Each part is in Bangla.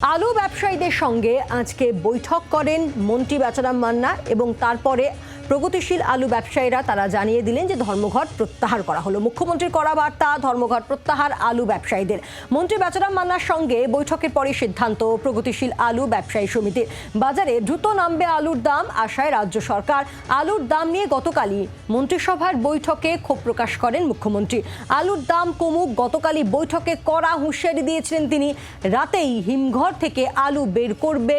আলু ব্যবসায়ীদের সঙ্গে আজকে বৈঠক করেন মন্ত্রী বেচারাম মান্না এবং তারপরে প্রগতিশীল আলু ব্যবসায়ীরা তারা জানিয়ে দিলেন যে ধর্মঘট প্রত্যাহার করা হলো। মুখ্যমন্ত্রীর করা বার্তা, ধর্মঘট প্রত্যাহার আলু ব্যবসায়ীদের। মন্ত্রী বেচারাম মান্নার সঙ্গে বৈঠকের পরে সিদ্ধান্ত প্রগতিশীল আলু ব্যবসায়ী সমিতির। বাজারে দ্রুত নামবে আলুর দাম, আশায় রাজ্য সরকার আলুর দাম নিয়ে গতকালই মন্ত্রিসভার বৈঠকে ক্ষোভ প্রকাশ করেন মুখ্যমন্ত্রী। আলুর দাম কমুক, গতকালই বৈঠকে কড়া হুঁশিয়ারি দিয়েছিলেন তিনি। রাতেই হিমঘর থেকে আলু বের করবে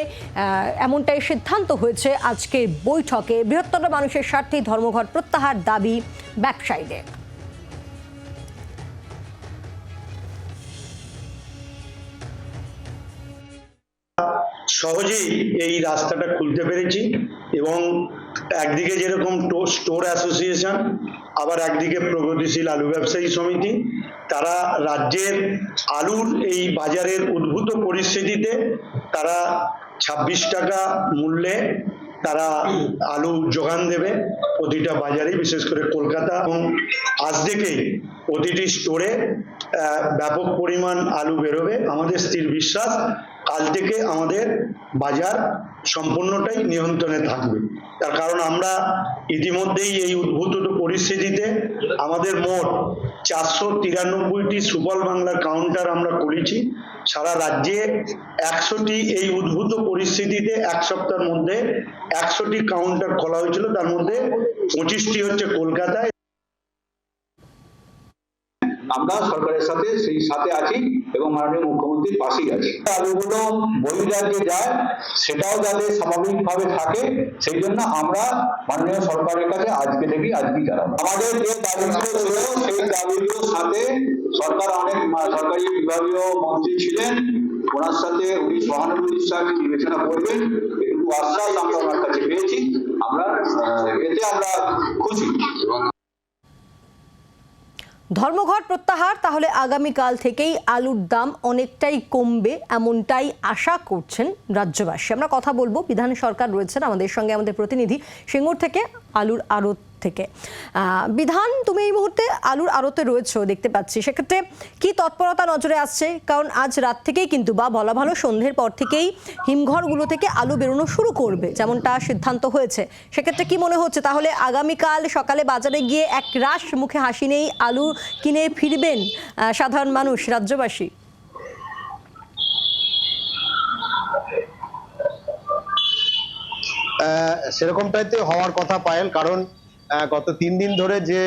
এমনটাই সিদ্ধান্ত হয়েছে আজকের বৈঠকে। বৃহত্তর মানুষের স্বার্থেই ধর্মঘট প্রত্যাহার দাবি ব্যবসায়ীদের। সহজেই এই রাস্তাটা খুলতে পেরেছি এবং একদিকে যেরকম স্টোর অ্যাসোসিয়েশন, আবার একদিকে প্রগতিশীল আলু ব্যবসায়ী সমিতি। তারা রাজ্যের আলুর এই বাজারের উদ্ভূত পরিস্থিতিতে তারা ছাব্বিশ টাকা মূল্যে তারা আলু যোগান দেবে প্রতিটা বাজারে, বিশেষ করে কলকাতা। এবং আজ থেকেই প্রতিটি স্টোরে ব্যাপক পরিমাণ আলু বেরোবে। আমাদের স্থির বিশ্বাস, কাল থেকে আমাদের বাজার সম্পূর্ণটাই নিয়ন্ত্রণে থাকবে। তার কারণ আমরা ইতিমধ্যেই এই উদ্ভূত পরিস্থিতিতে আমাদের মোট চারশো তিরানব্বইটি সুফল বাংলার কাউন্টার আমরা করেছি। সারা রাজ্যে একশোটি এই উদ্ভূত পরিস্থিতিতে এক সপ্তাহের মধ্যে একশোটি কাউন্টার খোলা হয়েছিল। তার মধ্যে পঁচিশটি হচ্ছে কলকাতায় আমরা সরকারের সাথে, সেই সাথে আছি এবং মাননীয় মুখ্যমন্ত্রীর পাশেই আছি। আলুগুলো বহিরাজ্যে যায়, সেটাও যাতে স্বাভাবিকভাবে থাকে, সেই জন্য আমরা মাননীয় সরকারের কাছে আজকে থেকেই আজকেই জানাব। আমাদের যে দাবিগুলো ছিল, সেই দাবিগুলোর সাথে সরকার অনেক সরকারি বিভাগীয় মন্ত্রী ছিলেন, ওনার সাথে উনি সহানুভূতির সাথে বিবেচনা করবেন, একটু আশ্বাস আমরা ওনার কাছে পেয়েছি। আমরা, এতে আমরা খুশি। এবং ধর্মঘট প্রত্যাহার, তাহলে আগামীকাল থেকেই আলুর দাম অনেকটাই কমবে এমনটাই আশা করছেন রাজ্যবাসী। আমরা কথা বলব, বিধান সরকার রয়েছেন আমাদের সঙ্গে আমাদের প্রতিনিধি সিঙ্গুর থেকে আলুর আড়ত থেকে। বিধান, তুমি এই মুহূর্তে আলুর আড়তে রয়েছো, দেখতে পাচ্ছি। সেক্ষেত্রে কি তৎপরতা নজরে আসছে? কারণ আজ রাত থেকেই কিন্তু বা বলা ভালো সন্ধ্যের পর থেকেই হিমঘরগুলো থেকে আলু বেরোনো শুরু করবে, যেমনটা সিদ্ধান্ত হয়েছে। সেক্ষেত্রে কি মনে হচ্ছে? তাহলে আগামীকাল সকালে বাজারে গিয়ে এক রাশ মুখে হাসি নেই, আলু কিনে ফিরবেন সাধারণ মানুষ, রাজ্যবাসী? সেরকমটাই সেরকমটাইতে হওয়ার কথা পায়েল, কারণ গত তিন দিন ধরে যে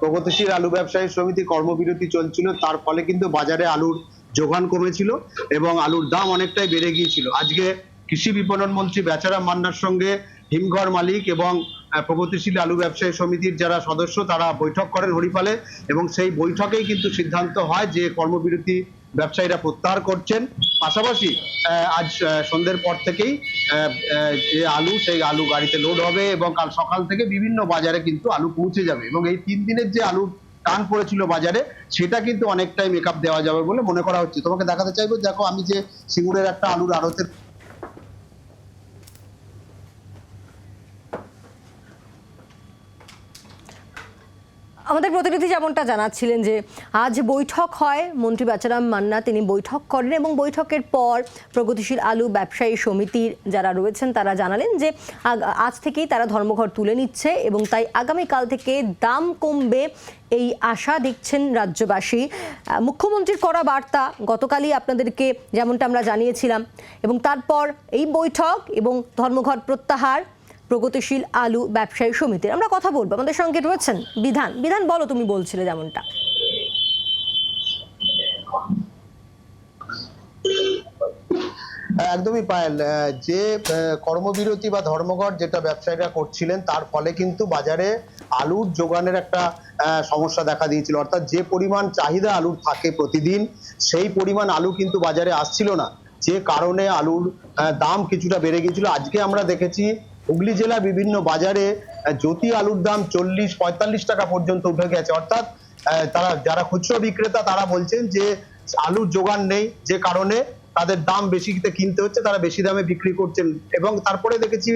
প্রগতিশীল আলু ব্যবসায়ী সমিতি কর্মবিরতি চলছিল, তার ফলে কিন্তু বাজারে আলুর যোগান কমেছিল এবং আলুর দাম অনেকটাই বেড়ে গিয়েছিল। আজকে কৃষি বিপণন মন্ত্রী বেচারাম মান্নার সঙ্গে হিমঘর মালিক এবং প্রগতিশীল আলু ব্যবসায়ী সমিতির যারা সদস্য, তারা বৈঠক করেন হরিপালে এবং সেই বৈঠকেই কিন্তু সিদ্ধান্ত হয় যে কর্মবিরতি ব্যবসায়ীরা প্রত্যাহার করছেন। পাশাপাশি আজ সন্ধ্যের পর থেকেই যে আলু, সেই আলু গাড়িতে লোড হবে এবং কাল সকাল থেকে বিভিন্ন বাজারে কিন্তু আলু পৌঁছে যাবে এবং এই তিন দিনের যে আলু টান পড়েছিল বাজারে, সেটা কিন্তু অনেকটাই মেকআপ দেওয়া যাবে বলে মনে করা হচ্ছে। তোমাকে দেখাতে চাইব, দেখো আমি যে সিঙ্গুরের একটা আলুর আড়তের আমাদের প্রতিনিধি যেমনটা জানাচ্ছিলেন যে আজ বৈঠক হয়, মন্ত্রী বাচারাম মান্না তিনি বৈঠক করেন এবং বৈঠকের পর প্রগতিশীল আলু ব্যবসায়ী সমিতির যারা রয়েছেন তারা জানালেন যে আজ থেকেই তারা ধর্মঘট তুলে নিচ্ছে এবং তাই আগামীকাল থেকে দাম কমবে এই আশা দেখছেন রাজ্যবাসী। মুখ্যমন্ত্রীর করা বার্তা গতকালই আপনাদেরকে যেমনটা আমরা জানিয়েছিলাম এবং তারপর এই বৈঠক এবং ধর্মঘট প্রত্যাহার প্রগতিশীল আলু ব্যবসায়ী সমিতির। আমরা কথা বলব, আমাদের সঙ্গে রয়েছেন বিধান। বিধান, বলো তুমি বলছিলে যেমনটা। একদমই পায়েল যে কর্মবিরতি বা ধর্মঘট যেটা ব্যবসায়ীরা করছিলেন, তার ফলে কিন্তু বাজারে আলুর যোগানের একটা সমস্যা দেখা দিয়েছিল। অর্থাৎ যে পরিমাণ চাহিদা আলুর থাকে প্রতিদিন, সেই পরিমাণ আলু কিন্তু বাজারে আসছিল না। যে কারণে আলুর দাম কিছুটা বেড়ে গিয়েছিল। আজকে আমরা দেখেছি হুগলি জেলার বিভিন্ন বাজারে জ্যোতি আলুর দাম চল্লিশ, পঁয়তাল্লিশ টাকা পর্যন্ত উঠে গেছে। অর্থাৎ তারা, যারা খুচরো বিক্রেতা, তারা বলছেন যে আলুর যোগান নেই, যে কারণে তাদের দাম বেশিতে কিনতে হচ্ছে, তারা বেশি দামে বিক্রি করছেন। এবং তারপরে দেখেছি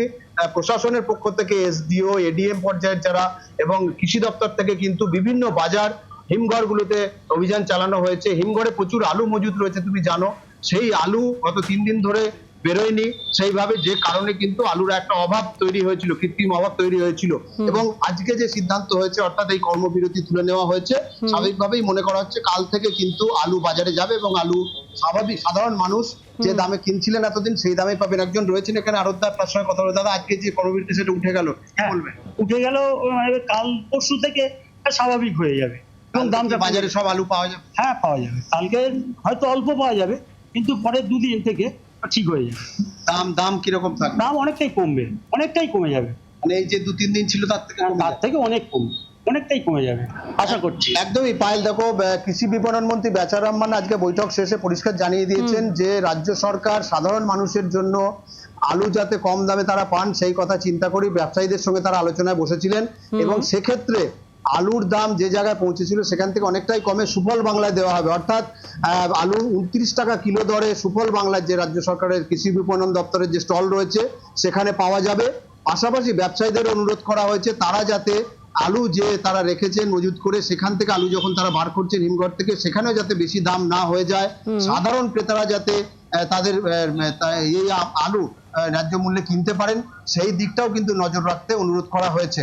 প্রশাসনের পক্ষ থেকে এসডিও, এডিএম পর্যায়ের যারা এবং কৃষি দপ্তর থেকে কিন্তু বিভিন্ন বাজার, হিমঘরগুলোতে অভিযান চালানো হয়েছে। হিমঘরে প্রচুর আলু মজুদ রয়েছে, তুমি জানো। সেই আলু গত তিন দিন ধরে বেরোয়নি। সেইভাবে যে কারণে কিন্তু আলুর একটা অভাব তৈরি হয়েছিল কৃত্রিম অভাব তৈরি হয়েছিল। এবং আজকে যে সিদ্ধান্ত হয়েছে অর্থাৎ এই কর্মবিরতি তুলে নেওয়া হয়েছে স্বাভাবিকভাবেই মনে করা হচ্ছে কাল থেকে কিন্তু আলু বাজারে যাবে এবং আলু স্বাভাবিক সাধারণ মানুষ যে দামে কিনছিলেন এতদিন সেই দামে পাবেন। একজন রয়েছেন এখানে আরোদ্দা তার সঙ্গে কথা বলে দাদা আজকে যে কর্মবিরতি সেটা উঠে গেল। হ্যাঁ, বলবেন? উঠে গেল মানে কাল পরশু থেকে স্বাভাবিক হয়ে যাবে। এবং দামটা বাজারে সব আলু পাওয়া যাবে। হ্যাঁ পাওয়া যাবে। কালকে হয়তো অল্প পাওয়া যাবে কিন্তু পরের দুদিন থেকে ঠিক হয়ে যাবে। দাম দাম কীরকম থাকবে? দাম অনেকটাই কমবে অনেকটাই কমে যাবে। মানে এই যে দু তিন দিন ছিল তার থেকে কমে তার থেকে অনেক কম অনেকটাই কমে যাবে আশা করছি। একদমই পায়েল দেখো কৃষি বিপণন মন্ত্রী বেচারাম মান্না আজকে বৈঠক শেষে পরিষ্কার জানিয়ে দিয়েছেন যে রাজ্য সরকার সাধারণ মানুষের জন্য আলু যাতে কম দামে তারা পান সেই কথা চিন্তা করি ব্যবসায়ীদের সঙ্গে তারা আলোচনায় বসেছিলেন। এবং সেক্ষেত্রে আলুর দাম যে জায়গায় পৌঁছেছিল সেখান থেকে অনেকটাই কমে সুফল বাংলায় দেওয়া হবে। অর্থাৎ আহ, আলু উনত্রিশ টাকা কিলো দরে সুফল বাংলার যে রাজ্য সরকারের কৃষি বিপণন দপ্তরের যে স্টল রয়েছে সেখানে পাওয়া যাবে। পাশাপাশি ব্যবসায়ীদের অনুরোধ করা হয়েছে তারা যাতে আলু যে তারা রেখেছেন মজুত করে সেখান থেকে আলু যখন তারা বার করছেন হিমঘর থেকে সেখানেও যাতে বেশি দাম না হয়ে যায়। সাধারণ ক্রেতারা যাতে তাদের এই আলু ন্যায্য মূল্যে কিনতে পারেন সেই দিকটাও কিন্তু নজর রাখতে অনুরোধ করা হয়েছে।